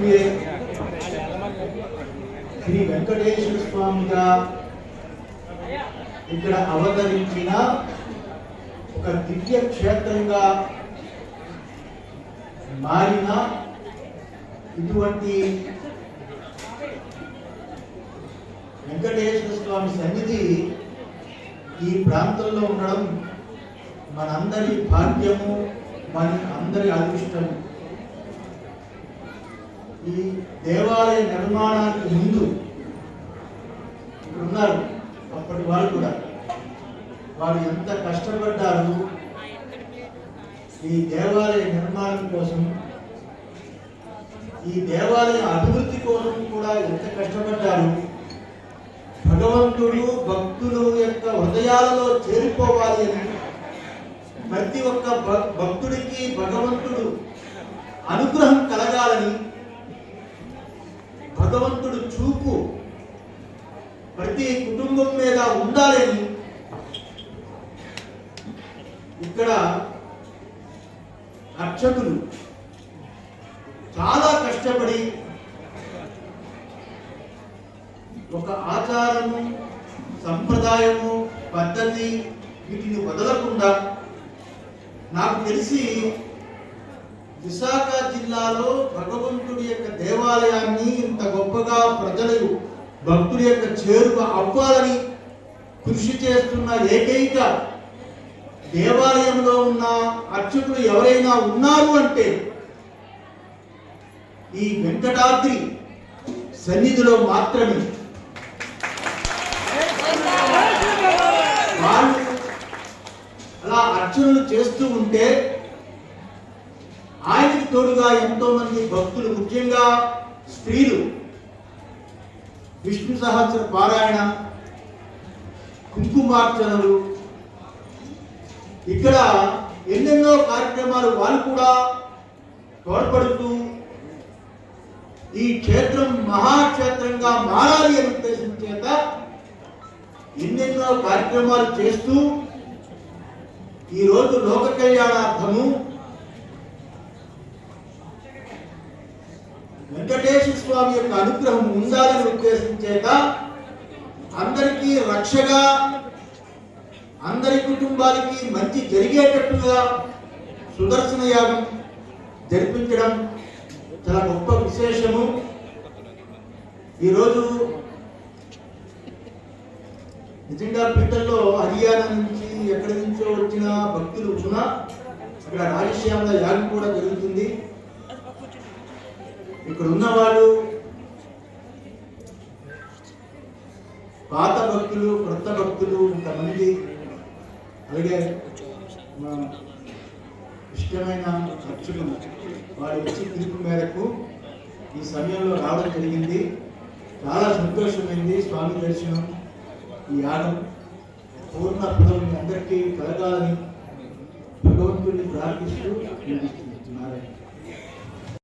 మహావిష్ణువే శ్రీ వెంకటేశ్వర స్వామిగా ఇక్కడ అవతరించిన ఒక దివ్య క్షేత్రంగా మారిన ఇటువంటి వెంకటేశ్వర స్వామి సన్నిధి ఈ ప్రాంతంలో ఉండడం మనందరి భాగ్యము మన అందరి అదృష్టము. ఈ దేవాలయ నిర్మాణానికి ముందు ఉన్నారు. అప్పటి వాళ్ళు కూడా. వారు ఎంత కష్టపడ్డారు? ఈ దేవాలయ నిర్మాణం కోసం ఈ దేవాలయ అభివృద్ధి కోసం కూడా ఎంత కష్టపడ్డారు? భగవంతుడు భక్తులు యొక్క హృదయాలలో చేరిపోవాలి అని ప్రతి ఒక్క భక్తుడికి భగవంతుడు అనుగ్రహం కలగాలని భగవంతుడు చూపు ప్రతి కుటుంబం మీద ఉండాలని ఇక్కడ అర్చకులు చాలా కష్టపడి ఒక ఆచారము సంప్రదాయము పద్ధతి వీటిని వదలకుండా నాకు తెలిసి విశాఖ జిల్లాలో భగవంతుడి యొక్క దేవాలయాన్ని ఇంత గొప్పగా ప్రజలు భక్తుడి యొక్క చేరువ అవ్వాలని కృషి చేస్తున్న ఏకైక దేవాలయంలో ఉన్న అర్చకులు ఎవరైనా ఉన్నారు అంటే ఈ వెంకటాద్రి సన్నిధిలో మాత్రమే. వాళ్ళు అలా అర్చనలు చేస్తూ ఉంటే తోడుగా ఎంతో మంది భక్తులు ముఖ్యంగా స్త్రీలు. విష్ణు సహస్ర పారాయణ కుంకుమార్చనలు. ఇక్కడ ఎన్నెన్నో కార్యక్రమాలు వాళ్ళు కూడా తోడ్పడుతూ ఈ క్షేత్రం మహాక్షేత్రంగా మారాలి అనే ఉద్దేశం చేత ఎన్నెన్నో కార్యక్రమాలు చేస్తూ ఈరోజు లోక కళ్యాణార్థము వెంకటేశ్వర స్వామి యొక్క అనుగ్రహం ఉండాలని ఉద్దేశించేత అందరికీ రక్షగా అందరి కుటుంబాలకి మంచి జరిగేటట్టుగా సుదర్శన యాగం జరిపించడం చాలా గొప్ప విశేషము. ఈరోజు నిజంగా పీఠంలో హర్యానా నుంచి ఎక్కడి నుంచో వచ్చిన భక్తులు కూడా అక్కడ రాజశ్యామల యాగం కూడా జరుగుతుంది. ఇక్కడ ఉన్నవాడు పాత భక్తులు కొత్త భక్తులు ఇంతమంది అలాగే ఇష్టమైన అర్చకులు వారి వచ్చి పిలుపు మేరకు ఈ సమయంలో రావడం జరిగింది. చాలా సంతోషమైంది. స్వామి దర్శనం ఈ యాగం పూర్ణ ఫలం అందరికీ కలగాలని భగవంతుడిని ప్రార్థిస్తూ నారాయణ